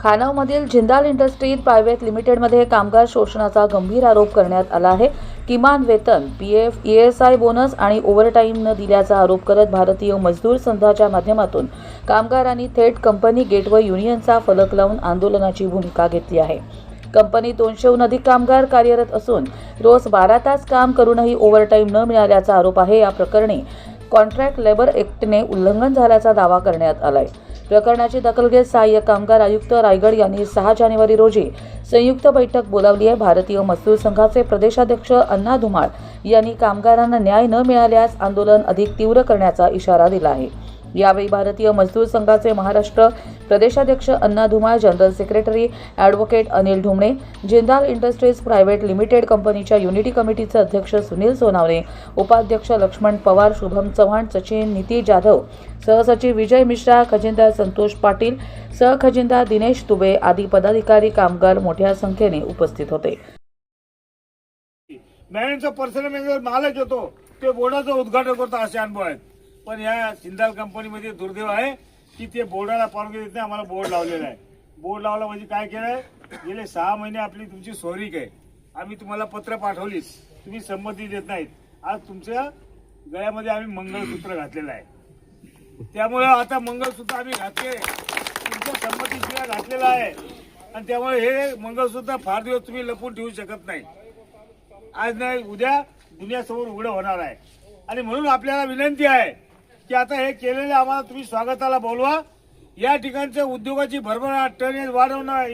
खानावमधील Jindal industries private लिमिटेडमध्ये कामगार शोषणाचा गंभीर आरोप करण्यात आला आहे. किमान वेतन P F E S I bonus आणि ओव्हरटाईम न दिल्याचा आरोप करत भारतीय मजदूर संघाच्या माध्यमातून कामगारांनी थेट कंपनी गेट व युनियनचा फलक लावून आंदोलनाची भूमिका घेतली आहे. कंपनी दोनशेहून अधिक कामगार कार्यरत असून रोज बारा तास काम करूनही ओव्हरटाईम न मिळाल्याचा आरोप आहे. या प्रकरणी कॉन्ट्रॅक्ट लेबर एक्टने उल्लंघन झाल्याचा दावा करण्यात आला आहे प्रकरणाची दखल घेत सहाय्यक कामगार आयुक्त रायगड यांनी सहा जानेवारी रोजी संयुक्त बैठक बोलावली आहे. भारतीय मजदूर संघाचे प्रदेशाध्यक्ष अण्णा धुमाळ यांनी कामगारांना न्याय न मिळाल्यास आंदोलन अधिक तीव्र करण्याचा इशारा दिला आहे. यावेळी भारतीय मजदूर संघाचे महाराष्ट्र प्रदेशाध्यक्ष Anna Dhumal general secretary advocate Anil Dhumne Jindal industries private limited कंपनीच्या युनिटी कमिटीचे अध्यक्ष सुनील सोनावणे उपाध्यक्ष लक्ष्मण पवार शुभम चव्हाण सचिन नीती जाधव सहसचिव विजय मिश्रा खजिनदार संतोष पाटील सहखजिनदार दिनेश दुबे आदी पदाधिकारी कामगार मोठ्या संख्येने उपस्थित होते. पर्सनल मॅनेजर मालक येतो ते बोर्डाचं उद्घाटन करतो असे अनुभव आहेत. पण या सिंदाल कंपनीमध्ये दुर्दैव आहे की ते बोर्डाला परवानगी देत नाही आम्हाला बोर्ड लावलेला आहे. बोर्ड लावला म्हणजे काय केलंय? गेले सहा महिने आपली तुमची सोयरीक आहे. आम्ही तुम्हाला पत्र पाठवलीच तुम्ही संमती देत नाहीत. आज तुमच्या गळ्यामध्ये आम्ही मंगळसूत्र घातलेलं आहे. त्यामुळे आता मंगळसूत्र आम्ही घातले. तुमच्या संमतीशिवाय घातलेलं आहे. आणि त्यामुळे हे मंगळसूत्र फार दिवस तुम्ही लपून ठेवू शकत नाही. आज नाही उद्या दुनियासमोर उघडं होणार आहे. आणि म्हणून आपल्याला विनंती आहे की आता हे केलेले आम्हाला तुम्ही स्वागताला बोलवा. या ठिकाणच्या उद्योगाची भरभराट टनेज वाढवणं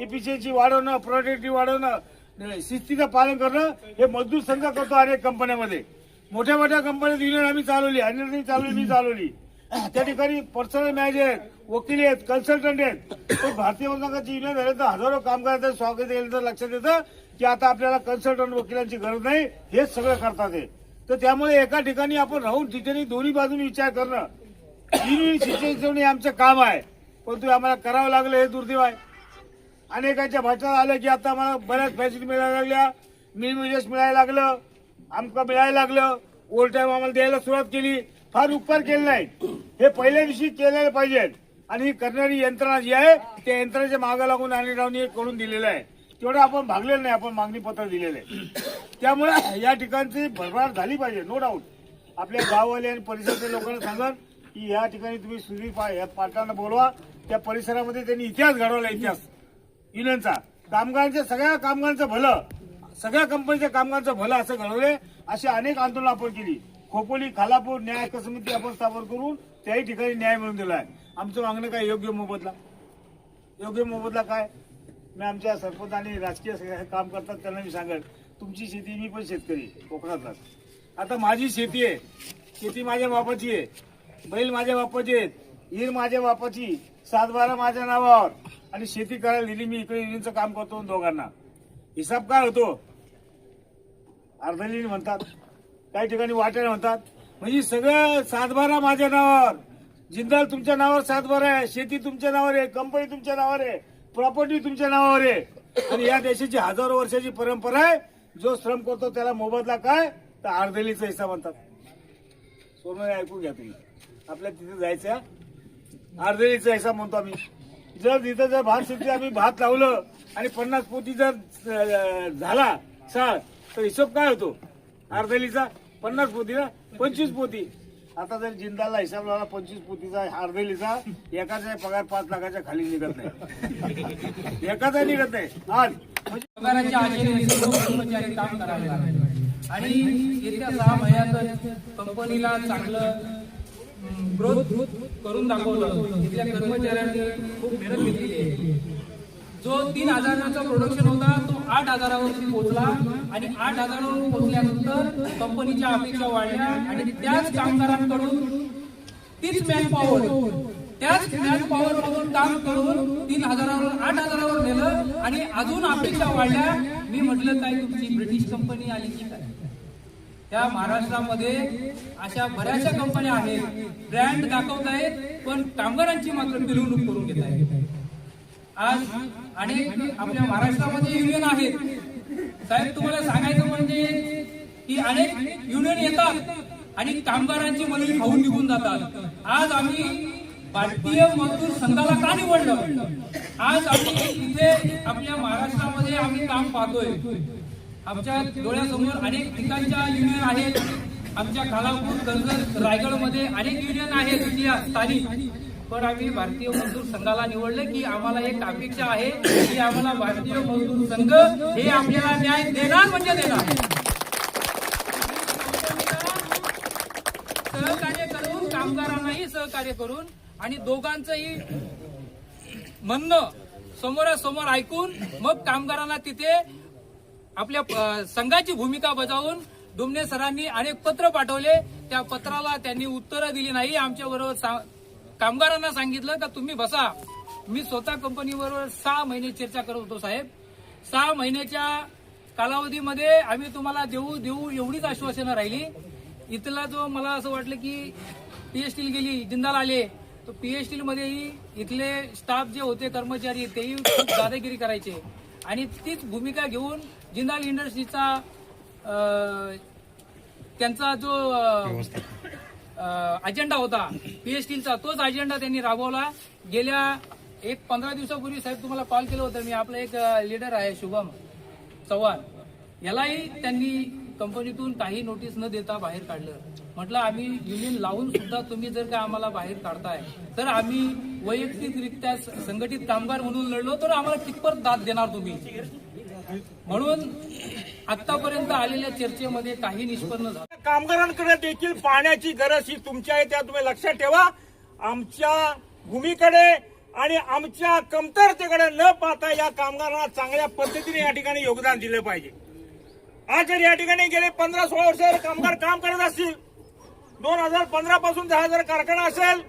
इफिशियन्सी वाढवणं प्रोडक्टिव्हिटी वाढवणं शिस्तीचं पालन करणं हे मजदूर संघ करतो अनेक कंपन्यामध्ये. मोठ्या मोठ्या कंपन्यात युनियन आम्ही चालवली अनिल चालवली मी चालवली. त्या ठिकाणी पर्सनल मॅनेजर आहेत वकील आहेत कन्सल्टंट आहेत. पण भारतीय संघाची युनियन झाले तर हजारो कामगारांचं स्वागत येईल तर लक्षात येतं की आता आपल्याला कन्सल्टंट वकिलांची गरज नाही. हेच सगळं करतात हे. तर त्यामुळे एका ठिकाणी आपण राहून ठिकाणी दोन्ही बाजूने विचार करणं युनियन हे आमचं काम आहे. परंतु आम्हाला करावं लागलं हे दुर्दैव आहे. अनेकांच्या भाषा आलं की आता आम्हाला बऱ्याच फॅसिलिटी मिळायला लागल्या. मिनिमेजेस मिळायला लागलं. आमका मिळायला लागलं. ओव्हर टाईम आम्हाला द्यायला सुरुवात केली. फार उपकार केले नाही. हे पहिल्या दिवशी केलेले पाहिजेत आणि ही करणारी यंत्रणा जी आहे त्या यंत्रणाच्या मागे लागून आणि राहून हे करून दिलेलं आहे. तेवढं आपण भागलेलं नाही आपण मागणी पत्र दिलेलं. आहे त्यामुळे या ठिकाणची भरभराट झाली पाहिजे नो डाऊट आपल्या गाववाले आणि परिसरातल्या लोकांना सांगत की या ठिकाणी तुम्ही सुधीर पा पाटलांना बोलवा. त्या परिसरामध्ये त्यांनी इतिहास घडवला इतिहास. युनियनचा कामगारांच्या सगळ्या कामगारांचं भलं सगळ्या कंपनीच्या कामगारांचं भलं असं घडवले अशी अनेक आंदोलन आपण केली. खोपोली खालापूर न्याय हक्क समिती आपण स्थापन करून त्याही ठिकाणी न्याय मिळवून दिला आहे आमचं मागणं काय? योग्य मोबदला. योग्य मोबदला काय? मी आमच्या सरपंच आणि राजकीय काम करतात त्यांना मी सांगेल तुमची शेती मी पण शेतकरी कोकणातलाच आता माझी शेती आहे. शेती माझ्या बापाची आहे. बैल माझ्या बापाची आहेत. हिर माझ्या बापाची सातबारा माझ्या नावावर. आणि शेती करायला दिली मी इकडे युनियनचं काम करतो दोघांना. हिसाब काय होतो? अर्धलीन म्हणतात. काही ठिकाणी वाट्याने म्हणतात. म्हणजे सगळं सातबारा माझ्या नावावर. जिंदाल तुमच्या नावावर सातबारा आहे शेती तुमच्या नावावर आहे कंपनी तुमच्या नावावर आहे. प्रॉपर्टी तुमच्या नावावर आहे. आणि या देशाची हजारो वर्षाची परंपरा आहे. जो श्रम करतो त्याला मोबदला काय? तर अर्धलीचा हिस्सा म्हणतात. सोनं ऐकून घ्या तुम्ही. आपल्या तिथे जायचं अर्धलीचा हिस्सा म्हणतो आम्ही. जर तिथं जर भात शेती आम्ही भात लावलं आणि पन्नास पोती जर झाला साळ तर हिशोब काय होतो? अर्धलीचा पन्नास पोती ना? पंचवीस पोती. आता जर जिंदाला हिसाब लावला पंचवीस पोतीचा अर्धलीचा एकाचा पगार पाच लाखाच्या खाली निघत नाही. एकाचा निघत नाही. आज म्हणजे पगाराच्या आशेने कर्मचारी काम करावे लागले. आणि येत्या सहा महिन्यात कंपनीला चांगलं ग्रोथ करून दाखवलं. तिथल्या कर्मचाऱ्यांनी खूप मेहनत घेतलेली आहे. जो तीन हजाराचा प्रोडक्शन होता तो आठ हजारावरती पोहोचला. आणि आठ हजारावर पोहोचल्यानंतर कंपनीच्या अपेक्षा वाढल्या. आणि त्याच कामगारांकडून तीच मॅन पॉवर त्याच मॅन पॉवर मधून काम करून तीन हजारावर आठ हजारावर नेलं. आणि अजून अपेक्षा वाढल्या. मी म्हटलं काय तुमची ब्रिटिश कंपनी आली की काय? त्या महाराष्ट्रामध्ये अशा बऱ्याचशा कंपन्या आहेत. ब्रँड दाखवत आहेत पण कामगारांची मात्र पिलवणूक करून घेत आहेत आज अनेक आपल्या महाराष्ट्रामध्ये युनियन आहेत साहेब तुम्हाला सांगायचं म्हणजे की अनेक युनियन येतात आणि कामगारांची मंडळी खाऊन निघून जातात. आज आम्ही भारतीय मजदूर संघाला का निवडलं? आज आम्ही इथे आपल्या महाराष्ट्रामध्ये आम्ही काम पाहतोय. आमच्या डोळ्यासमोर अनेक ठिकाणच्या युनियन आहेत. आमच्या खालापूर कर्जत रायगडमध्ये अनेक युनियन आहेत. स्थानिक पण आम्ही भारतीय मजदूर संघाला निवडले की आम्हाला एक अपेक्षा आहे की आम्हाला भारतीय मजदूर संघ हे आपल्याला न्याय देणार म्हणजे देणार. सहकार्य करून कामगारांनाही सहकार्य करून आणि दोघांचंही म्हणणं समोरासमोर ऐकून मग कामगारांना तिथे आपल्या संघाची भूमिका बजावून डुमने सरांनी अनेक पत्र पाठवले. त्या पत्राला त्यांनी उत्तरं दिली नाही. आमच्या बरोबर कामगारांना सांगितलं का तुम्ही बसा. मी स्वतः कंपनीबरोबर सहा महिने चर्चा करत होतो साहेब. सहा महिन्याच्या कालावधीमध्ये आम्ही तुम्हाला देऊ देऊ एवढीच आश्वासनं राहिली. इथला जो मला असं वाटलं की पीएचटी गेली जिंदाल आले तर पीएचटी मध्येही इथले स्टाफ जे होते कर्मचारी तेही खूप दादागिरी करायचे. आणि तीच भूमिका घेऊन जिंदाल इंडस्ट्रीचा त्यांचा जो अजेंडा होता. पीएचडीचा तोच अजेंडा त्यांनी राबवला. गेल्या एक पंधरा दिवसापूर्वी साहेब तुम्हाला कॉल केलं होतं. मी आपला एक लीडर आहे शुभम चव्हाण. यालाही त्यांनी कंपनीतून काही नोटीस न देता बाहेर काढलं. म्हटलं आम्ही युनियन लावून सुद्धा तुम्ही जर का आम्हाला बाहेर काढताय तर आम्ही वैयक्तिकरित्या संघटित कामगार म्हणून लढलो तर आम्हाला कितपत दाद देणार तुम्ही. म्हणून आतापर्यंत आलेल्या चर्चेमध्ये काही निष्पन्न झालं. कामगारांकडे देखील पाण्याची गरज ही तुमची आहे त्या तुम्ही लक्षात ठेवा. आमच्या भूमीकडे आणि आमच्या कमतरतेकडे न पाहता या कामगारांना चांगल्या पद्धतीने या ठिकाणी योगदान दिलं पाहिजे. आज जर या ठिकाणी गेले पंधरा सोळा वर्ष कामगार काम करत असतील दोन हजार पंधरा पासून दहा हजार कारखाना असेल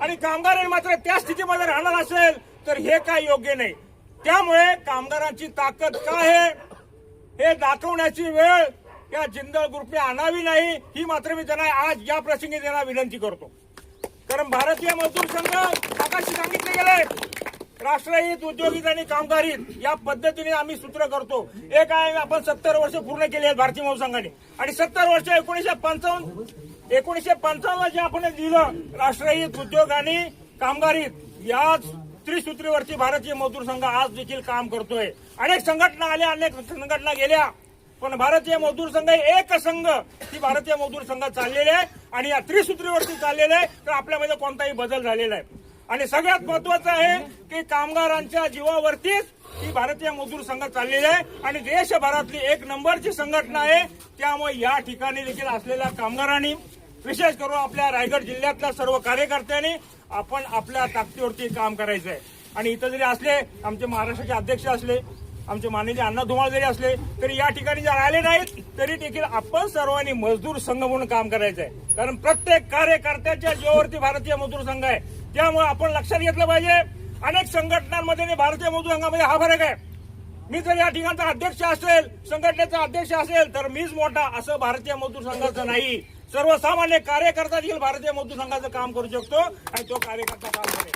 आणि कामगार मात्र त्या स्थितीमध्ये राहणार असेल तर हे काय योग्य नाही. त्यामुळे कामगारांची ताकद काय आहे? हे दाखवण्याची वेळ या जिंदल ग्रुपने आणावी नाही ही मात्र मी त्यांना आज या प्रसंगी त्यांना विनंती करतो. कारण भारतीय मजदूर संघ आकाशी सांगितले गेले. राष्ट्रहित उद्योगित आणि कामगारीत या पद्धतीने आम्ही सूत्र करतो. एक आहे आपण सत्तर वर्ष पूर्ण केली आहेत भारतीय मजदूर संघाने. आणि सत्तर वर्ष एकोणीशे पंचावन्न एकोणीशे पंचावन्न जे आपण दिलं राष्ट्रहित उद्योग आणि कामगारीत याच त्रिसूत्रीवरती भारतीय मजदूर संघ आज देखील काम करतोय. अनेक संघटना आल्या अनेक संघटना गेल्या पण भारतीय मजदूर संघ हे एक संघ. ही भारतीय मजदूर संघ चाललेले आहे आणि या त्रिसूत्रीवरती चाललेले आहे तर आपल्यामध्ये कोणताही बदल झालेला आहे. आणि सगळ्यात महत्वाचं आहे की कामगारांच्या जीवावरतीच ही भारतीय मजदूर संघ चाललेली आहे आणि देशभरातली एक नंबरची संघटना आहे. त्यामुळे या ठिकाणी देखील असलेल्या कामगारांनी विशेष करून आपल्या रायगड जिल्ह्यातल्या सर्व कार्यकर्त्यांनी आपण आपल्या ताकदीवरती काम करायचं आहे आणि इथं जरी असले आमचे महाराष्ट्राचे अध्यक्ष असले आमचे माननीय अण्णा धुमाळ जरी असले तरी या ठिकाणी जर आले नाहीत तरी देखील आपण सर्वांनी मजदूर संघ म्हणून काम करायचं आहे कारण प्रत्येक कार्यकर्त्याच्या जीवावरती भारतीय मजदूर संघ आहे. त्यामुळे आपण लक्षात घेतलं पाहिजे अनेक संघटनांमध्ये आणि भारतीय मजदूर संघामध्ये हा फरक आहे. मी जर या ठिकाणचा अध्यक्ष असेल संघटनेचा अध्यक्ष असेल तर मीच मोठा असं भारतीय मजदूर संघाचं नाही. सर्वसामान्य कार्यकर्ता देखील भारतीय मजदूर संघाचं काम करू शकतो आणि तो कार्यकर्ता काम करेल.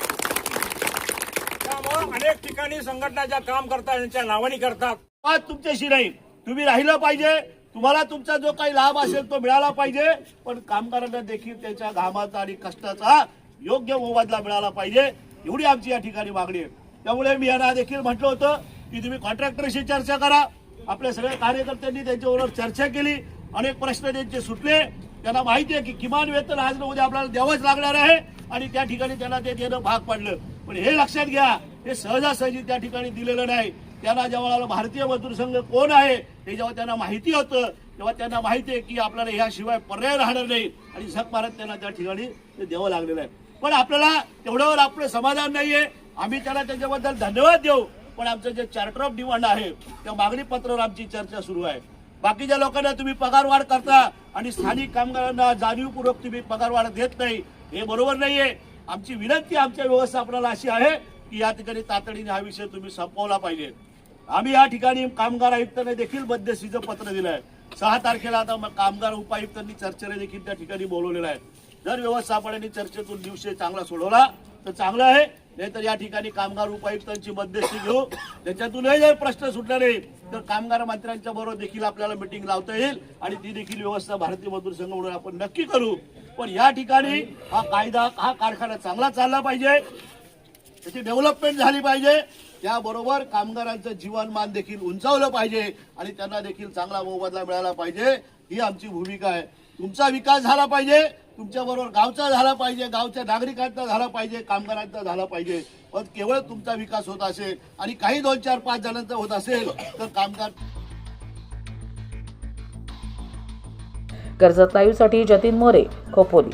त्यामुळं अनेक ठिकाणी संघटना ज्या काम करतात त्यांच्या नावानी करतात. आज तुमच्याशी नाही. तुम्ही राहिलं पाहिजे. तुम्हाला तुमचा जो काही लाभ असेल तो मिळाला पाहिजे. पण कामगारांना देखील त्याच्या घामाचा आणि कष्टाचा योग्य मोबदला मिळाला पाहिजे. एवढी आमची या ठिकाणी मागणी आहे. त्यामुळे मी यांना देखील म्हटलं होतं की तुम्ही कॉन्ट्रॅक्टरशी चर्चा करा. आपल्या सगळ्या कार्यकर्त्यांनी त्यांच्याबरोबर चर्चा केली. अनेक प्रश्न त्यांचे सुटले. त्यांना माहिती आहे की किमान वेतन आज न उद्या आपल्याला द्यावंच लागणार आहे आणि त्या ठिकाणी त्यांना ते देणं भाग पडलं. पण हे लक्षात घ्या हे सहजासहजी त्या ठिकाणी दिलेलं नाही. त्यांना जेव्हा भारतीय मजदूर संघ कोण आहे हे जेव्हा त्यांना माहिती होतं तेव्हा त्यांना माहिती आहे की आपल्याला ह्याशिवाय पर्याय राहणार नाही. आणि झक मारत त्यांना त्या ठिकाणी ते द्यावं लागलेलं आहे. पण आपल्याला तेवढ्यावर आपलं समाधान नाहीये. आम्ही त्यांना त्याच्याबद्दल धन्यवाद देऊ. पण आमचं जे चार्टर ऑफ डिमांड आहे त्या मागणी पत्रावर आमची चर्चा सुरू आहे. बाकीच्या लोकांना तुम्ही पगारवाढ करता आणि स्थानिक कामगारांना जाणीवपूर्वक तुम्ही पगारवाढ देत नाही. हे बरोबर नाहीये. आमची विनंती आमच्या व्यवस्थापनाला अशी आहे की या ठिकाणी तातडीने हा विषय तुम्ही संपवला पाहिजे. आम्ही या ठिकाणी कामगार आयुक्तांना देखील मध्यस्थीचं पत्र दिलं आहे. सहा तारखेला आता मग कामगार उपायुक्तांनी चर्चेला देखील त्या ठिकाणी बोलवलेलं आहे. जर व्यवस्थापनाने चर्चेतून दिवशी चांगला सोडवला तर चांगलं आहे. नाहीतर या ठिकाणी कामगार उपायुक्तांची मध्यस्थी घेऊ. त्याच्यातूनही जर प्रश्न सुटला नाही तर कामगार मंत्र्यांच्या बरोबर देखील आपल्याला मिटिंग लावता येईल आणि ती देखील व्यवस्था भारतीय मजदूर संघ म्हणून आपण नक्की करू. पण या ठिकाणी हा कायदा हा कारखाना चांगला चालला पाहिजे. त्याची डेव्हलपमेंट झाली पाहिजे. त्याबरोबर कामगारांचं जीवनमान देखील उंचावलं पाहिजे आणि त्यांना देखील चांगला मोबदला मिळाला पाहिजे. ही आमची भूमिका आहे. तुमचा विकास झाला पाहिजे. तुमच्याबरोबर गावचा झाला पाहिजे गावच्या नागरिकांचा झाला पाहिजे कामगारांचा झाला पाहिजे. पण केवळ तुमचा विकास होत असेल आणि काही दोन चार पाच जणांचा होत असेल तर कामगार कर्जत लाईव्हसाठी जतीन मोरे खोपोली.